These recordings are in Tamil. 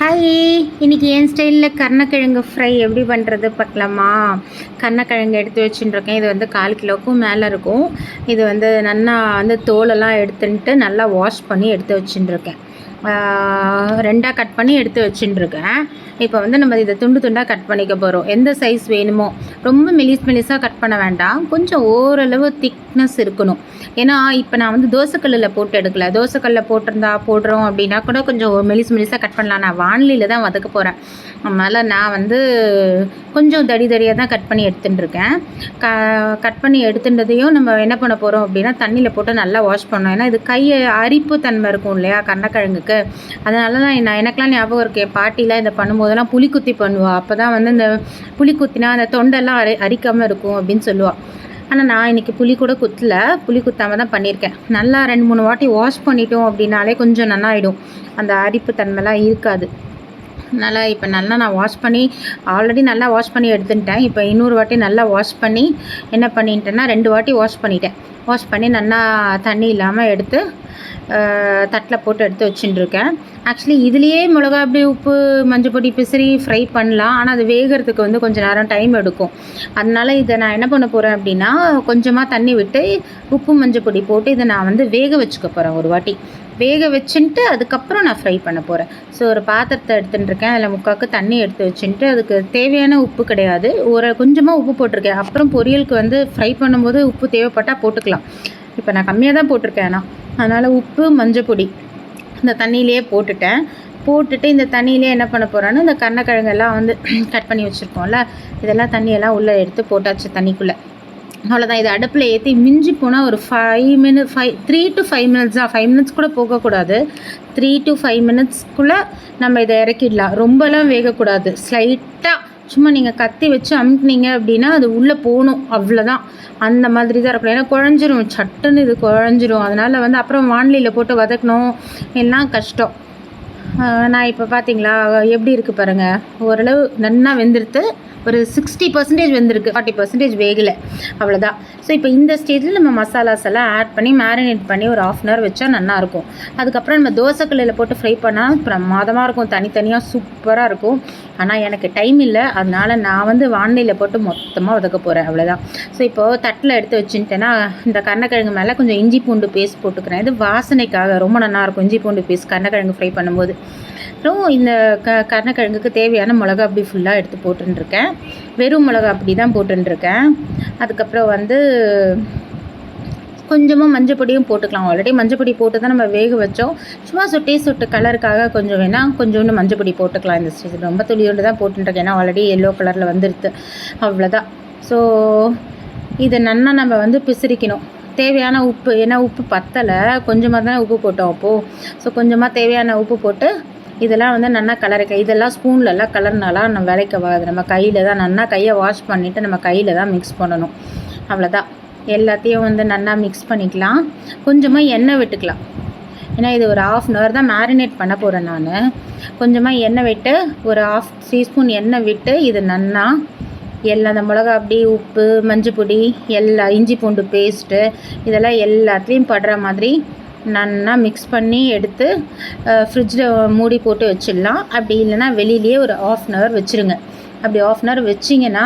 ஹாய் இன்றைக்கி என் ஸ்டைலில் கருணக்கிழங்கு ஃப்ரை எப்படி பண்ணுறது பார்க்கலாமா? கருணக்கிழங்கு எடுத்து வச்சுட்டுருக்கேன். இது வந்து கால் கிலோக்கும் மேலே இருக்கும். இது வந்து நல்லா வந்து தோலெல்லாம் எடுத்துன்ட்டு நல்லா வாஷ் பண்ணி எடுத்து வச்சுட்டுருக்கேன். ரெண்டாக கட் பண்ணி எடுத்து வச்சுட்டுருக்கேன். இப்போ வந்து நம்ம இதை துண்டு துண்டாக கட் பண்ணிக்க போகிறோம் எந்த சைஸ் வேணுமோ. ரொம்ப மெலிஸ் மெலிஸாக கட் பண்ண வேண்டாம். கொஞ்சம் ஓரளவு திக்னஸ் இருக்கணும். ஏன்னா இப்போ நான் வந்து தோசைக்கல்லில் போட்டு எடுக்கல. தோசைக்கல்லில் போட்டிருந்தா போடுறோம் அப்படின்னா கூட கொஞ்சம் மெலிஸ் மெலிஸாக கட் பண்ணலாம். நான் வானிலையில் தான் வதக்க போகிறேன் அதனால் நான் வந்து கொஞ்சம் தடி தடியாக தான் கட் பண்ணி எடுத்துட்டுருக்கேன். க கட் பண்ணி எடுத்துட்டதையும் நம்ம என்ன பண்ண போகிறோம் அப்படின்னா தண்ணியில் போட்டு நல்லா வாஷ் பண்ணோம் ஏன்னா இது கையை அரிப்பு தன்மை இருக்கும் இல்லையா கண்ணக்கிழங்குக்கு. அதனால தான் நான் எனக்கெலாம் ஞாபகம் இருக்கு. என் பாட்டிலாம் இதை பண்ணும்போதெல்லாம் புளிக்குத்தி பண்ணுவாள் அப்போ தான் வந்து இந்த புளிக்குத்தினா அந்த தொண்டெல்லாம் அரி அரிக்காமல் இருக்கும் அப்படின்னு சொல்லுவாள் ஆனால் நான் இன்றைக்கி புளி கூட குத்தல. புளி குத்தாமல் தான் பண்ணியிருக்கேன். நல்லா ரெண்டு மூணு வாட்டி வாஷ் பண்ணிட்டோம் அப்படின்னாலே கொஞ்சம் நல்லாயிடும் அந்த அரிப்பு தன்மைலாம் இருக்காது. நல்லா இப்போ நல்லா நான் வாஷ் பண்ணி ஆல்ரெடி நல்லா வாஷ் பண்ணி எடுத்துட்டேன் இப்போ இன்னொரு வாட்டி நல்லா வாஷ் பண்ணி என்ன பண்ணிட்டேன்னா ரெண்டு வாட்டி வாஷ் பண்ணிட்டேன். வாஷ் பண்ணி நல்லா தண்ணி இல்லாமல் எடுத்து தட்டில் போட்டு எடுத்து வச்சுட்டுருக்கேன். ஆக்சுவலி இதுலேயே மிளகா அப்படி உப்பு மஞ்சள் பொடி பிசிறி ஃப்ரை பண்ணலாம். ஆனால் அது வேகிறதுக்கு வந்து கொஞ்சம் நேரம் டைம் எடுக்கும். அதனால இதை நான் என்ன பண்ண போகிறேன் அப்படின்னா கொஞ்சமாக தண்ணி விட்டு உப்பு மஞ்சள் பொடி போட்டு இதை நான் வந்து வேக வச்சுக்க போகிறேன் ஒரு வாட்டி. வேக வச்சுன்ட்டு அதுக்கப்புறம் நான் ஃப்ரை பண்ண போகிறேன் ஸோ ஒரு பாத்திரத்தை எடுத்துட்டுருக்கேன். அதில் முக்காக்கு தண்ணி எடுத்து வச்சுட்டு அதுக்கு தேவையான உப்பு கிடையாது. ஒரு கொஞ்சமாக உப்பு போட்டிருக்கேன். அப்புறம் பொரியலுக்கு வந்து ஃப்ரை பண்ணும்போது உப்பு தேவைப்பட்டால் போட்டுக்கலாம். இப்போ நான் கம்மியாக தான் போட்டிருக்கேன் ஆனால் அதனால் உப்பு மஞ்சள் பொடி இந்த தண்ணியிலேயே போட்டுட்டேன். போட்டுட்டு இந்த தண்ணியிலே என்ன பண்ண போகிறேன்னா இந்த கருணக்கிழங்கெல்லாம் வந்து கட் பண்ணி வச்சுருக்கோம்ல இதெல்லாம் தண்ணியெல்லாம் உள்ளே எடுத்து போட்டாச்சு தண்ணிக்குள்ளே. அவ்வளோதான் இது அடுப்பில் ஏற்றி மிஞ்சி போனால் ஒரு five minute five three to five minutes தான். ஃபைவ் மினிட்ஸ் கூட போகக்கூடாது. த்ரீ டு ஃபைவ் மினிட்ஸ்க்குள்ளே நம்ம இதை இறக்கிடலாம். ரொம்பலாம் வேகக்கூடாது. ஸ்லைட்டாக சும்மா நீங்கள் கத்தி வச்சு அமுக்குனீங்க அப்படின்னா அது உள்ளே போகணும் அவ்வளோதான் அந்த மாதிரி தான் இருக்கணும் ஏன்னா குழஞ்சிரும். சட்டுன்னு இது குழஞ்சிரும். அதனால் வந்து அப்புறம் வானிலையில் போட்டு வதக்கணும். எல்லாம் கஷ்டம். நான் இப்போ பார்த்தீங்களா எப்படி இருக்குது பாருங்கள் ஓரளவு நன்னா வெந்திருத்து ஒரு சிக்ஸ்டி பர்சன்டேஜ் வெந்திருக்கு. ஃபார்ட்டி பர்சன்டேஜ் வேகலை. அவ்வளோதான் ஸோ இப்போ இந்த ஸ்டேஜில் நம்ம மசாலாஸ் எல்லாம் ஆட் பண்ணி மேரினேட் பண்ணி ஒரு ஆஃப் அன் ஹவர் வச்சா நல்லாயிருக்கும் அதுக்கப்புறம் நம்ம தோசைக்கல்லில் போட்டு ஃப்ரை பண்ணால் பிரமாதமாக இருக்கும். தனித்தனியாக சூப்பராக இருக்கும். ஆனால் எனக்கு டைம் இல்லை. அதனால் நான் வந்து வானிலையில் போட்டு மொத்தமாக வதக்க போகிறேன் அவ்வளோதான் ஸோ இப்போது தட்டில் எடுத்து வச்சுட்டேன்னா இந்த கருணக்கிழங்கு மேலே கொஞ்சம் இஞ்சி பூண்டு பேஸ்ட் போட்டுக்கிறேன். இது வாசனைக்காக ரொம்ப நல்லாயிருக்கும் இஞ்சி பூண்டு பேஸ்ட் கருணக்கிழங்கு ஃப்ரை பண்ணும்போது. அப்புறம் இந்த க கருணக்கிழங்குக்கு தேவையான மிளகா அப்படி ஃபுல்லாக எடுத்து போட்டுருக்கேன் வெறும் மிளகா அப்படி தான் போட்டுருக்கேன் அதுக்கப்புறம் வந்து கொஞ்சமாக மஞ்சப்பொடியும் போட்டுக்கலாம். ஆல்ரெடி மஞ்சப்பொடி போட்டு தான் நம்ம வேக வச்சோம். சும்மா சுட்டி சுட்டு கலருக்காக கொஞ்சம் வேணால் கொஞ்சோண்டு மஞ்சப்பொடி போட்டுக்கலாம். இந்த ஸ்டேஜ் ரொம்ப துளியோண்டு தான் போட்டுருக்கேன் ஏன்னா ஆல்ரெடி எல்லோ கலரில் வந்துடுது அவ்வளோதான் ஸோ இதை நன்னா நம்ம வந்து பிசிறிக்கணும். தேவையான உப்பு ஏன்னா உப்பு பத்தலை. கொஞ்சமாக தானே உப்பு போட்டோம் அப்போது ஸோ கொஞ்சமாக தேவையான உப்பு போட்டு இதெல்லாம் வந்து நல்லா கலரிக்க இதெல்லாம் ஸ்பூன்லலாம் கலர்னாலாம் நம்ம விளைக்க வராது. நம்ம கையில் தான் நல்லா கையை வாஷ் பண்ணிவிட்டு நம்ம கையில் தான் மிக்ஸ் பண்ணணும். அவ்வளோதான் எல்லாத்தையும் வந்து நல்லா மிக்ஸ் பண்ணிக்கலாம். கொஞ்சமாக எண்ணெய் விட்டுக்கலாம். ஏன்னா இது ஒரு ஆஃப் அன் ஹவர் தான் மேரினேட் பண்ண போகிறேன் நான். கொஞ்சமாக எண்ணெய் விட்டு ஒரு ஆஃப் டீஸ்பூன் எண்ணெய் விட்டு இது நன்னா எல்லா அந்த மிளகா அப்படி உப்பு மஞ்சள் பொடி எல்லா இஞ்சி பூண்டு பேஸ்ட்டு இதெல்லாம் எல்லாத்துலேயும் படுற மாதிரி நல்லா மிக்ஸ் பண்ணி எடுத்து ஃப்ரிட்ஜில் மூடி போட்டு வச்சிடலாம். அப்படி இல்லைன்னா வெளியிலேயே ஒரு ஆஃப் அன் ஹவர் வச்சுருங்க. அப்படி ஆஃப் அன் ஹவர் வச்சிங்கன்னா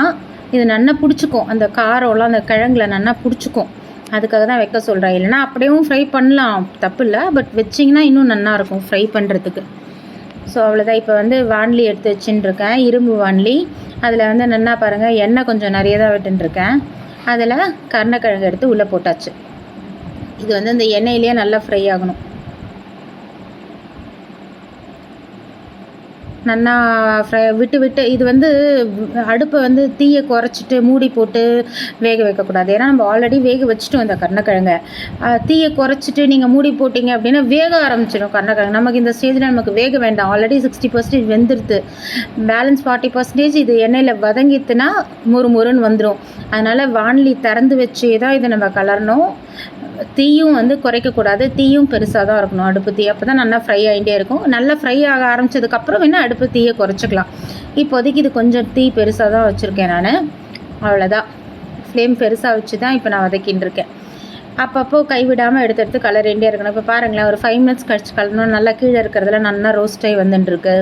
இது நல்லா பிடிச்சிக்கும். அந்த காரம்லாம் அந்த கிழங்குல நல்லா பிடிச்சிக்கும். அதுக்காக தான் வைக்க சொல்கிறேன் இல்லைனா அப்படியும் ஃப்ரை பண்ணலாம். தப்பு இல்லை பட் வச்சிங்கன்னா இன்னும் நல்லாயிருக்கும் ஃப்ரை பண்ணுறதுக்கு ஸோ அவ்வளோதான் இப்போ வந்து வான்லி எடுத்து வச்சுட்டுருக்கேன். இரும்பு வான்லி. அதில் வந்து நல்லா பாருங்கள் எண்ணெய் கொஞ்சம் நிறைய தான் விட்டுருக்கேன் அதில் கருணக்கிழங்கு எடுத்து உள்ளே போட்டாச்சு. இது வந்து இந்த எண்ணெயிலேயே நல்லா ஃப்ரை ஆகணும். நல்லா ஃப்ரை விட்டு விட்டு இது வந்து அடுப்பை வந்து தீயை குறைச்சிட்டு மூடி போட்டு வேக வைக்கக்கூடாது. ஏன்னா நம்ம ஆல்ரெடி வேக வச்சுட்டோம் இந்த கருணக்கிழங்கை. தீயை குறைச்சிட்டு நீங்கள் மூடி போட்டிங்க அப்படின்னா வேக ஆரம்பிச்சிடும் கருணக்கிழங்கு. நமக்கு இந்த ஸ்டேஜில் நமக்கு வேக வேண்டாம். ஆல்ரெடி சிக்ஸ்டி பர்சன்டேஜ் வெந்துருது. பேலன்ஸ் ஃபார்ட்டி பர்சன்டேஜ் இது எண்ணெயில் வதங்கித்துனா முறு முறுன்னு வந்துடும் அதனால் வான்லி திறந்து வச்சு தான் இதை நம்ம கலரணும். தீயும் வந்து குறைக்கக்கூடாது. தீயும் பெருசாக தான் இருக்கணும். அடுப்பு தீ அப்போ தான் நல்லா ஃப்ரை ஆகிட்டே இருக்கும். நல்லா ஃப்ரை ஆக ஆரம்பித்ததுக்கப்புறம் வேணால் அடுப்பு தீயை குறைச்சிக்கலாம். இப்போதைக்கு இது கொஞ்சம் தீ பெருசாக தான் வச்சுருக்கேன் நான். அவ்வளோதான் ஃப்ளேம் பெருசாக வச்சு தான் இப்போ நான் வதக்கின்னு இருக்கேன் அப்பப்போ கைவிடாமல் எடுத்து எடுத்து கலர் ரெண்டே இருக்கணும். இப்போ பாருங்களேன் ஒரு ஃபைவ் மினிட்ஸ் கழிச்சு கலரணும் நல்லா கீழே இருக்கிறதுல நல்லா ரோஸ்டாகி வந்துட்டுருக்கு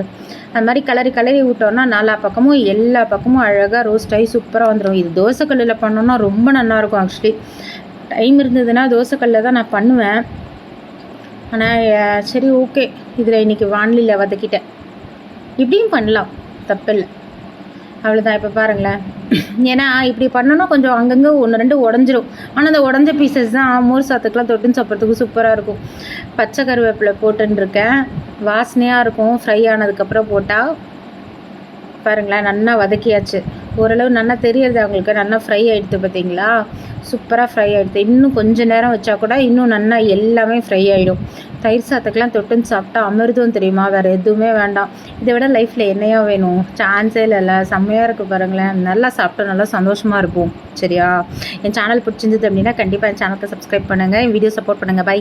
அது மாதிரி கலரி கலரி விட்டோன்னா நாலா பக்கமும் எல்லா பக்கமும் அழகாக ரோஸ்டாகி சூப்பராக வந்துடும் இது தோசைக்கல்லில் பண்ணோன்னா ரொம்ப நல்லாயிருக்கும் ஆக்சுவலி டைம் இருந்ததுன்னா தோசைக்கல்லில் தான் நான் பண்ணுவேன். ஆனால் சரி ஓகே இதில் இன்றைக்கி வானிலையில் வதக்கிட்டேன். இப்படியும் பண்ணலாம். தப்பில்லை. அவ்வளோதான் இப்போ பாருங்களேன். ஏன்னா இப்படி பண்ணணும் கொஞ்சம் அங்கங்கே ஒன்று ரெண்டு உடஞ்சிரும். ஆனால் அந்த உடஞ்ச பீசஸ் தான் மோர் சாத்துக்கெலாம் தொட்டுன்னு சாப்பிட்றதுக்கு சூப்பராக இருக்கும். பச்சை கருவேப்பிலை போட்டுருக்கேன் வாசனையாக இருக்கும். ஃப்ரை ஆனதுக்கப்புறம் போட்டால் பாருங்களேன் நல்லா வதக்கியாச்சு. ஓரளவு நல்லா தெரியறது அவங்களுக்கு. நல்லா ஃப்ரை ஆகிடுது பார்த்தீங்களா சூப்பராக ஃப்ரை ஆகிடுது இன்னும் கொஞ்சம் நேரம் வச்சா கூட இன்னும் நல்லா எல்லாமே ஃப்ரை ஆகிடும் தயிர் சாத்துக்கெலாம் தொட்டுன்னு சாப்பிட்டா அமிர்தம் தெரியுமா? வேறு எதுவுமே வேண்டாம். இதை விட லைஃப்பில் என்னையா வேணும்? சான்ஸே இல்லை செம்மையாக இருக்குது பாருங்களேன். நல்லா சாப்பிட்டா நல்லா சந்தோஷமாக இருப்போம். சரியா? என் சேனல் பிடிச்சிருந்தது அப்படின்னா கண்டிப்பாக என் சேனலுக்கு சப்ஸ்கிரைப் பண்ணுங்கள் என் வீடியோ சப்போர்ட் பண்ணுங்கள் பை